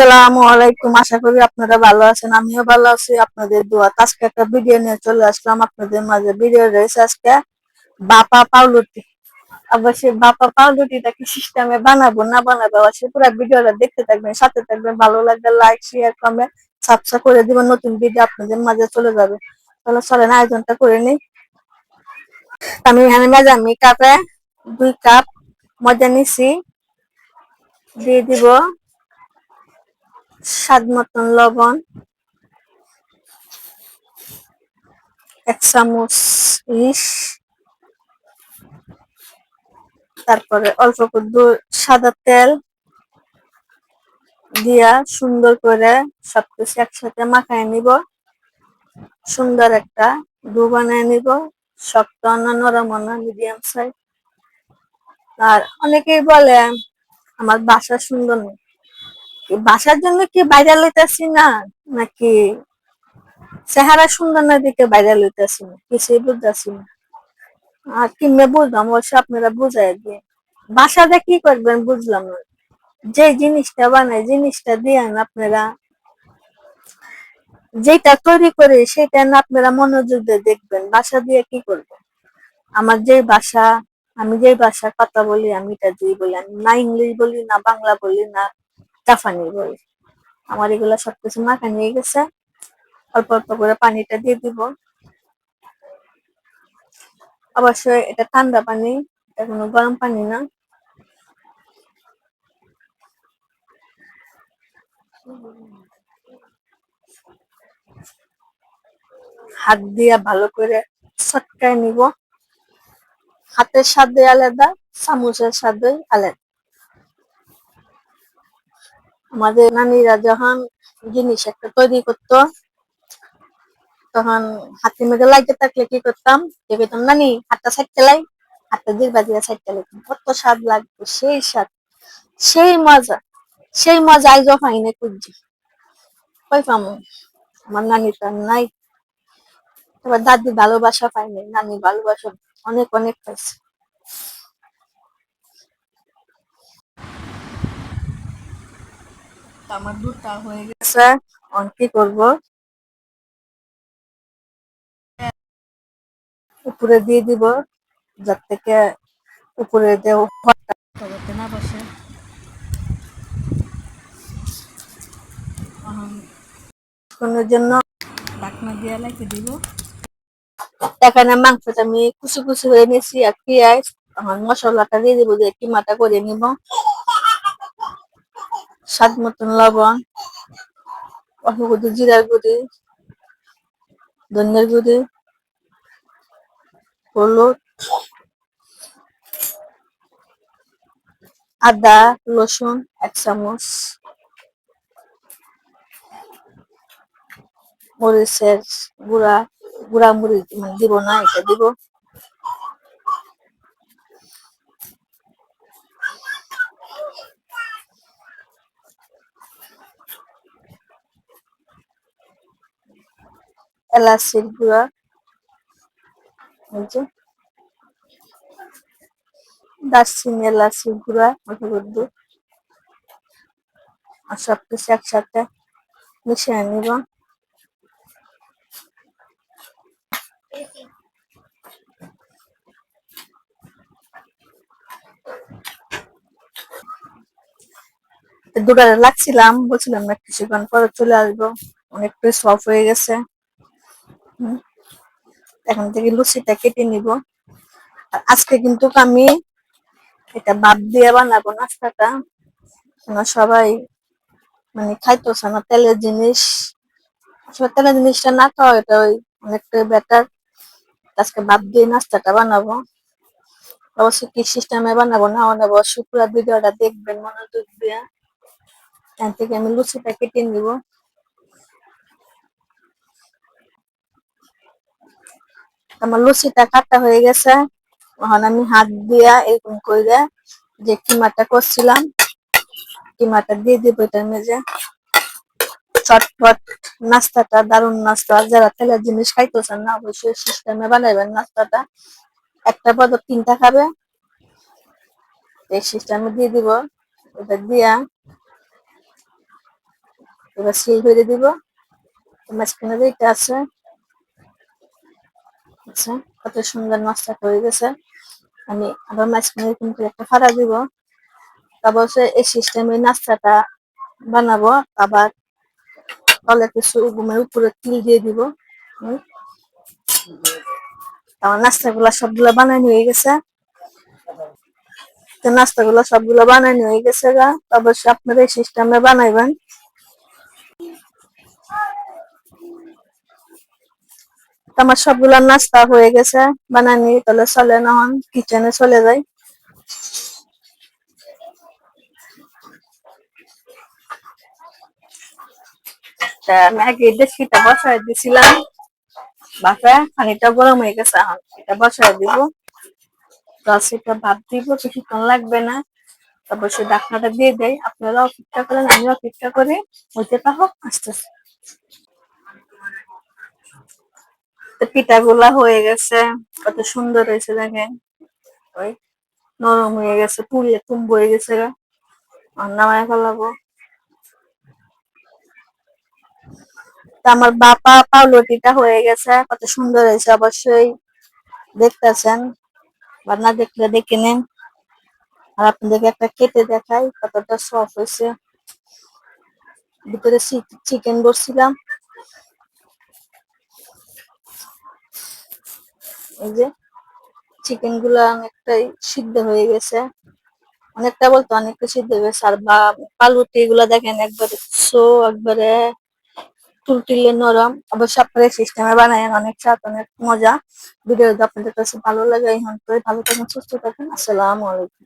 আসসালামু আলাইকুম। আশা করি আপনারা ভালো আছেন, আমিও ভালো আছি। আপনাদের দোয়া, আজকে একটা ভিডিও নিয়ে চলে আসলাম। আপনাদের মাঝে ভিডিও রয়েছে আজকে বাপা পাউলুটি অবশ্যই বাপা পাউলুটিটা কি সিস্টেমে বানাবো না বানাবো, অবশ্যই পুরো ভিডিওটা দেখতে থাকবেন, সাথে থাকবেন। ভালো লাগবে লাইক শেয়ার কমেন্ট সাবস্ক্রাইব করে দিবেন। নতুন ভিডিও আপনাদের মাঝে চলে যাবে। তাহলে চলেন, আয়োজনটা করে নিই। আমি এখানে মেজামি কাপে দুই কাপ মজা নিছি। দিয়ে দিব স্বাদ মতন লবণ, এক চামচ ইস তারপরে অল্প সাদা তেল দিয়া সুন্দর করে সবকিছু একসাথে মাখায় নিব। সুন্দর একটা ডু বানায় নিব, শক্ত নরম মিডিয়াম সাইজ আর অনেকেই বলে, আমার বাসা সুন্দর নেই। বাসার জন্য কি বাইরে লইতেছি না? নাকি চেহারা সুন্দর না দিকে বাইরে লইতেছি না? কিছুই বুঝতেছি না। আর কিমে বুঝলাম, অবশ্য আপনারা বুঝাই দিয়ে বাসাটা কি করবেন বুঝলাম না। যে জিনিসটা বানায়, জিনিসটা দিয়ে আপনারা। যেটা তৈরি করে সেটা না আপনারা মনোযোগ দিয়ে দেখবেন, বাসা দিয়ে কি করবেন? আমার যে বাসা, আমি যে ভাষা কথা বলি, আমি এটা দিয়ে বলি, আমি না ইংলিশ বলি না, বাংলা বলি না। জাফানি বলি আমার এগুলো সবকিছু মাখা নিয়ে গেছে। অল্প অল্প করে পানিটা দিয়ে দিব। অবশ্যই এটা ঠান্ডা পানি, এটা কোনো গরম পানি না। হাত দিয়া ভালো করে ছটকায় নিব। হাতের স্বাদে আলাদা, চামচের স্বাদে আলাদা। আমাদের নানিরা যখন জিনিস একটা তৈরি করতো, তখন হাতের মধ্যে লাগতে থাকলে কি করতাম? যে নানি, হাতটা সাইড চালাই হাতটা দিয়ে বাজিয়ে সাইড চালাইতাম কত স্বাদ লাগতো, সেই স্বাদ, সেই মজা সেই মজা আইজ পাই না খুঁজছি কই পামু? আমার নানি তো নাই। এবার দাদি ভালোবাসা পাইনি নানি ভালোবাসা অনেক অনেক পাইছে। আমার দুধটা হয়ে গেছে। অন কি করব? উপরে দিয়ে দিব যার থেকে উপরে যে না বসে। জন্য ঢাকনা দিয়ে লাগিয়ে দিব। এখানে মাংসটা আমি কুচি কুচি হয়ে নিয়েছি আর পেঁয়াজ মশলাটা দিয়ে দিব দিয়ে কিমাটা করে নিব। স্বাদ মতন লবণ, অল্প করে জিরার গুঁড়ি, ধনিয়ার গুঁড়ি, হলুদ, আদা, রসুন এক চামচ, মরিচের গুঁড়া গুঁড়া মরিচ মানে দিব না, এটা দিব। এলাচির গুঁড়া। দারচিনি, এলাচির গুঁড়া অল্প আর সব কিছু একসাথে মিশিয়ে নিব। দুটারে লাগছিলাম, বলছিলাম না, কিছুক্ষণ পরে চলে আসব। অনেকটা সফট হয়ে গেছে। এখন থেকে লুচিটা কেটে নিব। আর আজকে কিন্তু আমি এটা বাদ দিয়ে বানাবো নাস্তাটা। সবাই মানে খাইতেছে না, তেলের জিনিস। তেলের জিনিসটা না খাওয়া এটা ওই অনেকটা বেটার আজকে বাদ দিয়ে নাস্তাটা বানাবো। অবশ্যই কি সিস্টেমে বানাবো না বানাবো, শুক্রবার ভিডিওটা দেখবেন, মনোযোগ দিয়ে। এখান থেকে আমি লুচিটা কেটে নিব। আমার লুচিটা কাটা হয়ে গেছে। এখন আমি হাত দিয়া এরকম করে যে কিমাটা করছিলাম, কিমাটা দিয়ে দিব এটার মেঝে। চটপট নাস্তাটা দারুণ নাস্তা। যারা তেলের জিনিস খাইতেছেন না, অবশ্যই সিস্টেমে বানাইবেন নাস্তাটা। একটা পদ তিনটা খাবে। এই সিস্টেমে দিয়ে দিব। এটা দিয়া এবার সিল করে দিব। মাঝখানে যেটা আছে আচ্ছা কত সুন্দর নাস্তা হয়ে গেছে আমি আবার মাঝখানে কিন্তু একটা ফাড়া দিব। তারপর হচ্ছে এই সিস্টেমে নাস্তাটা বানাবো, আবার তলে কিছু ঘুমের উপরে তিল দিয়ে দিব। আমার নাস্তাগুলা সবগুলা বানানো হয়ে গেছে। তো নাস্তাগুলো সবগুলো বানানো হয়ে গেছে গা। অবশ্যই আপনারা এই সিস্টেমে বানাইবেন। আমার সবগুলা নাস্তা হয়ে গেছে বানানি তাহলে চলে, না হন কিচেনে চলে যাই। আগে ডেস্কিটা বসাই দিছিলাম বাসায় পানিটা গরম হয়ে গেছে, এখন এটা বসাই দিব। লিটার ভাত দিব কিছুক্ষণ লাগবে না। তারপর সে ডাকনাটা দিয়ে দেয় আপনারা অপেক্ষা করেন আমি অপেক্ষা করি, হইতে পারো আস্তে আস্তে পিঠাগুলা হয়ে গেছে। কত সুন্দর হয়েছে দেখেন। ওই নরম হয়ে গেছে, পুড়িয়ে তুম্ব হয়ে গেছে গা। নামায় ফেলাবো। আমার বাপা পাউলটিটা হয়ে গেছে, কত সুন্দর হয়েছে অবশ্যই দেখতেছেন। বা না দেখলে দেখে নেন। আর আপনাদেরকে একটা কেটে দেখাই কতটা সফট হয়েছে। ভিতরে চিকেন বসছিলাম। এই যে চিকেনগুলা অনেকটাই সিদ্ধ হয়ে গেছে। অনেকটা বলতো অনেকটা সিদ্ধ হয়ে গেছে। আর বা পালুটি এগুলা দেখেন একবারে সো একবারে তুলতুলে নরম। অবশ্য আপনারা সিস্টেমে বানায় অনেক স্বাদ, অনেক মজা। ভিডিও আপনাদের কাছে ভালো লাগে এখন ভালো থাকুন, সুস্থ থাকুন। আসসালামু আলাইকুম।